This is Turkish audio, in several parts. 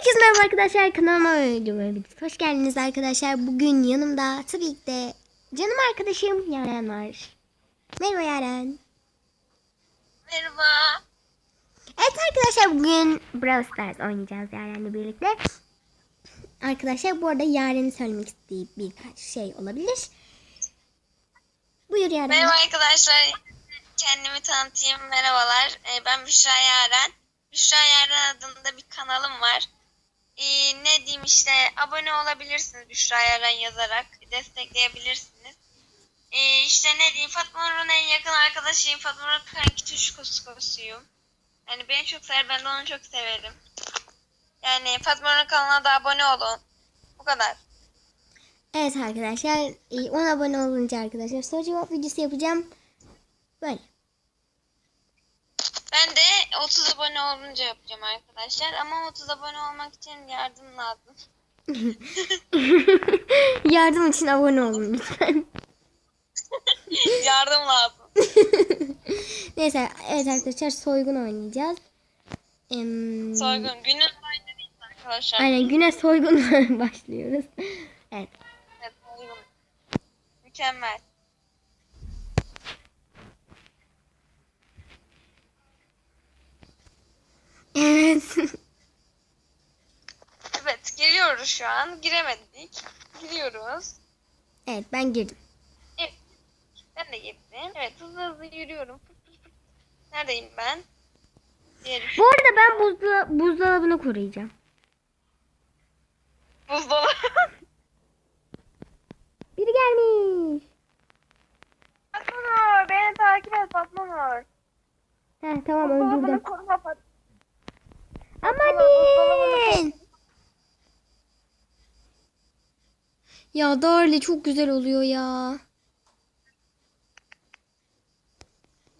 Herkese merhaba arkadaşlar kanalıma videoma hoş geldiniz arkadaşlar. Bugün yanımda tabii ki de canım arkadaşım Yaren var. Merhaba Yaren. Merhaba. Evet arkadaşlar bugün Brawl Stars oynayacağız Yaren'le birlikte. Arkadaşlar bu arada Yaren'in söylemek istediği birkaç şey olabilir. Buyur Yaren. Merhaba arkadaşlar. Kendimi tanıtayım. Merhabalar. Ee, ben Büşra Yaren. Büşra Yaren adında bir kanalım var. Ee, ne diyeyim işte abone olabilirsiniz Büşra Yaren yazarak. Destekleyebilirsiniz. Ee, işte ne diyeyim Fatma Nur'un en yakın arkadaşıyım. Fatma Nur'un kanki tuşkuskosuyum. Yani beni çok sever. Ben de onu çok severim. Yani Fatma Nur'un kanalına da abone olun. Bu kadar. Evet arkadaşlar e, 10 abone olunca arkadaşlar soru cevap videosu yapacağım. Böyle. Ben de 30 abone olunca yapacağım arkadaşlar. Ama 30 abone olmak için yardım lazım. Yardım için abone olun lütfen. yardım lazım. Neyse evet arkadaşlar soygun oynayacağız. Em, Soygun. Oynadıyız arkadaşlar. Aynen güne soygun başlıyoruz. Evet. Evet, soygun. Mükemmel. Evet. Giriyoruz şu an. Giremedik. Giriyoruz. evet ben girdim. Evet. Ben de girdim. Evet hızlı hızlı yürüyorum. Neredeyim ben? Diğer Bu arada ben buzda, buzdolabını koruyacağım. buzdolabı. Biri gelmiş. Fatma Nur beni takip et Fatma Nur. Heh, tamam Buzdolabını öldürdüm. koruma Fatma. Amanin. Ya Darli çok güzel oluyor ya.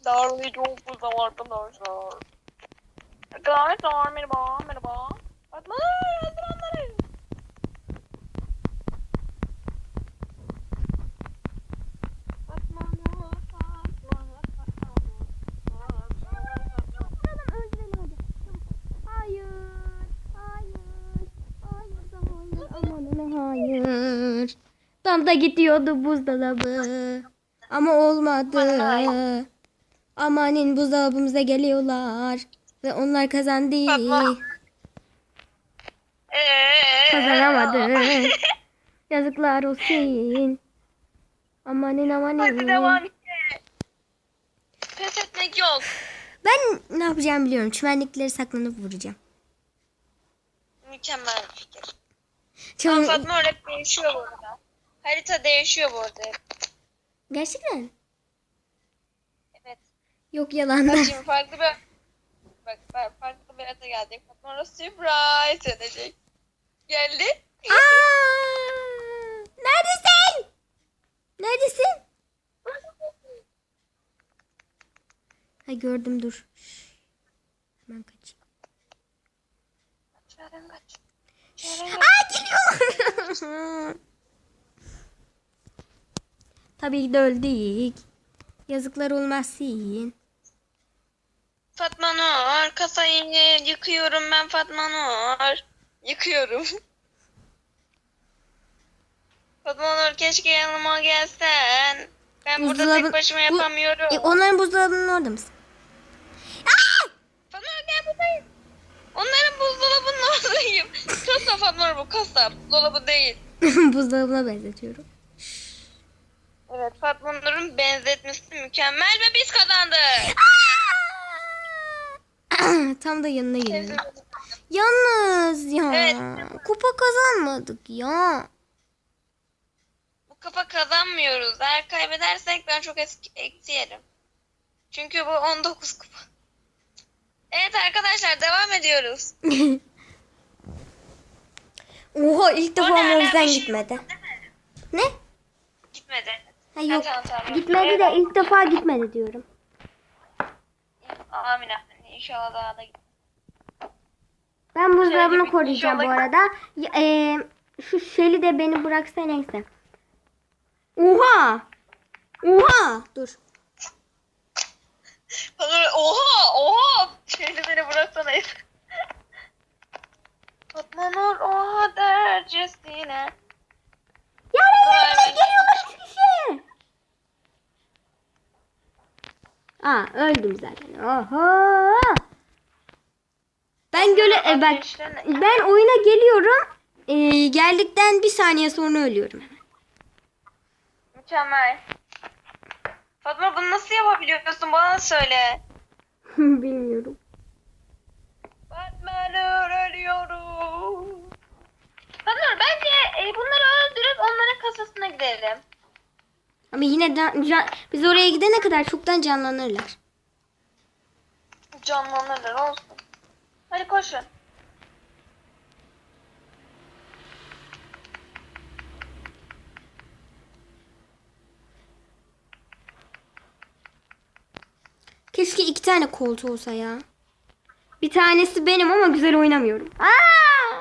Darlı çok güzel arkadaşlar. Arkadaşlar merhaba merhaba. Fatma öldür onları. Fatma Nur, Fatma Nur, Fatma Nur, Fatma Nur, Fatma Nur. Hayır. Hayır. Hayır da hayır. Aman hayır. Tam da gidiyordu buzdolabı. Ama olmadı. Amanin buzdolabımıza geliyorlar. Ve onlar kazandı. Ee, Kazanamadı. Yazıklar olsun. Amanin amanin. Hadi devam et. Pes etmek yok. Ben ne yapacağımı biliyorum. Çimenlikleri saklanıp vuracağım. Mükemmel bir fikir. Çimen... Fatma hep değişiyor bu arada. Harita değişiyor bu arada. Gerçekten. Evet. Yok yalanlar. Bak şimdi farklı bir bak bak, farklı bir harita gelecek. Orası surprise edecek. Geldi. Aa! Neredesin? Neredesin? Ha gördüm dur. Hemen kaçayım. Kaç. Kaç. Aa geliyor. Tabii de öldük. Yazıklar olmasın. Fatma Nur kasayı yıkıyorum ben Fatma Nur. Yıkıyorum. Fatma Nur keşke yanıma gelsen. Ben burada Buzdolabı- tek başıma bu- yapamıyorum. E, onların buzdolabının orada mısın? Fatma Nur gel buradayım. Onların buzdolabının oradayım. Kasa Fatma Nur bu kasa. Buzdolabı değil. Buzdolabına benzetiyorum. Evet Fatma Nur'un benzetmesi mükemmel ve biz kazandık. Tam da yanına geliyorum. Yalnız ya. Evet. Kupa kazanmadık ya. Bu kafa kazanmıyoruz. Eğer kaybedersek ben çok eski, eksi yerim. Çünkü bu 19 kupa. Evet arkadaşlar devam ediyoruz. Oha ilk defa alakası? gitmedi. Ne? Gitmedi. Ha, yok. Tamam, tamam. Gitmedi de ilk defa gitmedi diyorum. Amin amin. İnşallah daha da. Ben buzdolabını Şöyle bir- koruyacağım bu inşallah- arada. Ya, e, şu Şeli de beni bıraksa neyse. Oha! Oha! Dur. Nur, oha oha. Şeyde beni bıraksana. Fatma Nur oha dercesine. Yaren yanına geliyorlar üç kişi. Aa öldüm zaten. Oha. Ben göle e, bak ben oyuna geliyorum. E, geldikten bir saniye sonra ölüyorum hemen. Mükemmel. Fatma bunu nasıl yapabiliyorsun? Bana söyle. Bilmiyorum. Fatma Nur ölüyorum. Fatma bence e, bunları öldürüp onların kasasına gidelim. Ama yine de, can- biz oraya gidene kadar çoktan canlanırlar. Canlanırlar olsun. Hadi koşun. Keşke iki tane koltuğu olsa ya. Bir tanesi benim ama güzel oynamıyorum. Aa!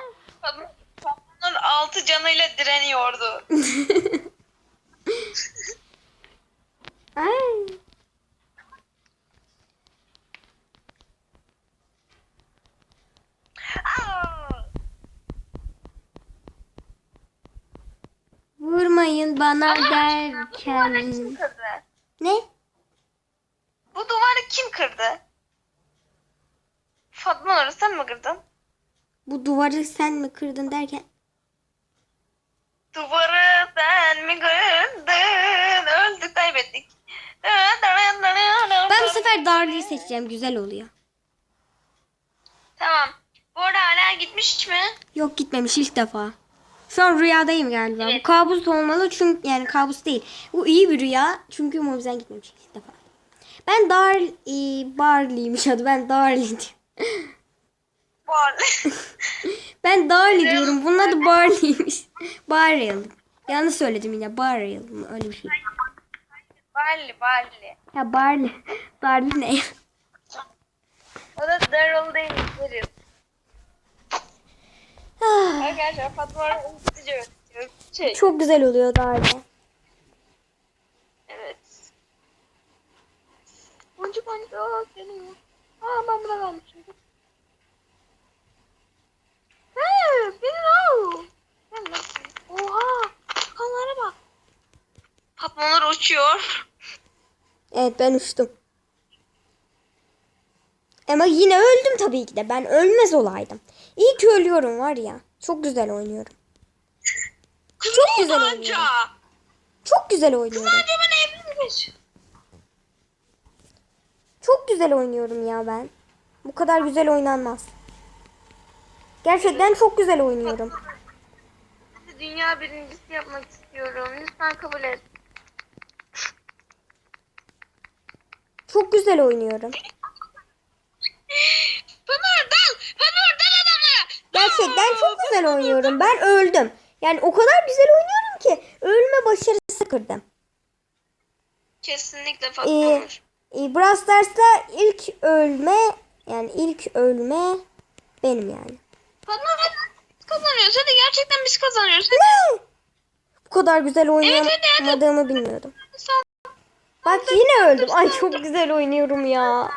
Altı canıyla direniyordu. Ay. Vurmayın bana Bu duvarı derken. kim kırdı? Ne? Bu duvarı kim kırdı? Fatma Nur sen mi kırdın? Bu duvarı sen mi kırdın derken. Bu Darlı'yı seçeceğim. Güzel oluyor. Tamam. Bu arada hala gitmiş mi? Yok gitmemiş ilk defa. Şu an rüyadayım galiba. Bu Evet. kabus olmalı çünkü yani kabus değil. Bu iyi bir rüya çünkü Mobizen gitmemiş ilk defa. Ben Dar e, Barley'miş adı. Ben Darley diyorum. Var. Ben Darley diyorum. Bunun adı Barley'miş. Barley. Yanlış söyledim yine. Barley? Öyle bir şey. Barley, Barley. Ya Barley. Darley ne? O da Daryl değil, Daryl. Ah, Arkadaşlar Fatma öğretiyor. Şey, Çok güzel oluyor Darley. evet. Boncuk boncuk, aa geliyor. Aa ben buna kalmışım. Hey, beni al. Ben nasıl? Oha, kanlara bak. Fatma Nur uçuyor. Evet ben uçtum. Ama yine öldüm tabii ki de. Ben ölmez olaydım. İyi ki ölüyorum var ya. Çok güzel oynuyorum. Çok güzel Anca. oynuyor. Çok güzel oynuyorum. Çok güzel oynuyorum ya ben. Bu kadar güzel oynanmaz. Gerçekten çok güzel oynuyorum. Dünya birincisi yapmak istiyorum. Lütfen kabul et. Çok güzel oynuyorum. Gerçekten çok güzel oynuyorum. Ben öldüm. Yani o kadar güzel oynuyorum ki ölme başarısı kırdım. Kesinlikle Fatma Ee, e, Brawl Stars'ta ilk ölme yani ilk ölme benim yani. Fatma Nur biz kazanıyoruz. Hadi gerçekten biz kazanıyoruz. Hadi. Bu kadar güzel oynayamadığımı bilmiyordum. Sen- Bak yine öldüm. Ay çok güzel oynuyorum ya.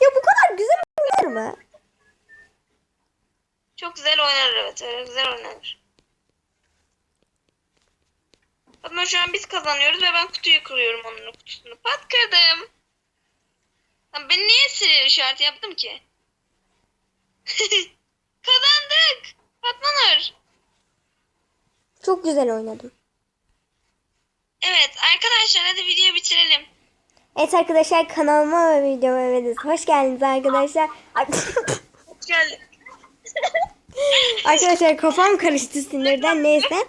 Ya bu kadar güzel oynar mı? Çok güzel oynar evet. Öyle güzel oynanır. Fatma şu an biz kazanıyoruz ve ben kutuyu kırıyorum onun kutusunu. Pat kırdım. Ben niye sinir işareti yaptım ki? Kazandık. Fatma Nur. Çok güzel oynadım. Evet arkadaşlar hadi videoyu bitirelim. Evet arkadaşlar kanalıma ve videoma hoş geldiniz arkadaşlar. Hoş geldin. arkadaşlar kafam karıştı sinirden neyse.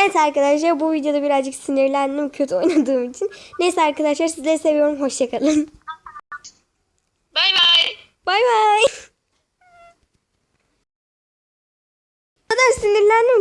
Evet arkadaşlar bu videoda birazcık sinirlendim kötü oynadığım için. Neyse arkadaşlar sizleri seviyorum. Hoşçakalın. Bay bay. Bay bay. O kadar sinirlendim ki.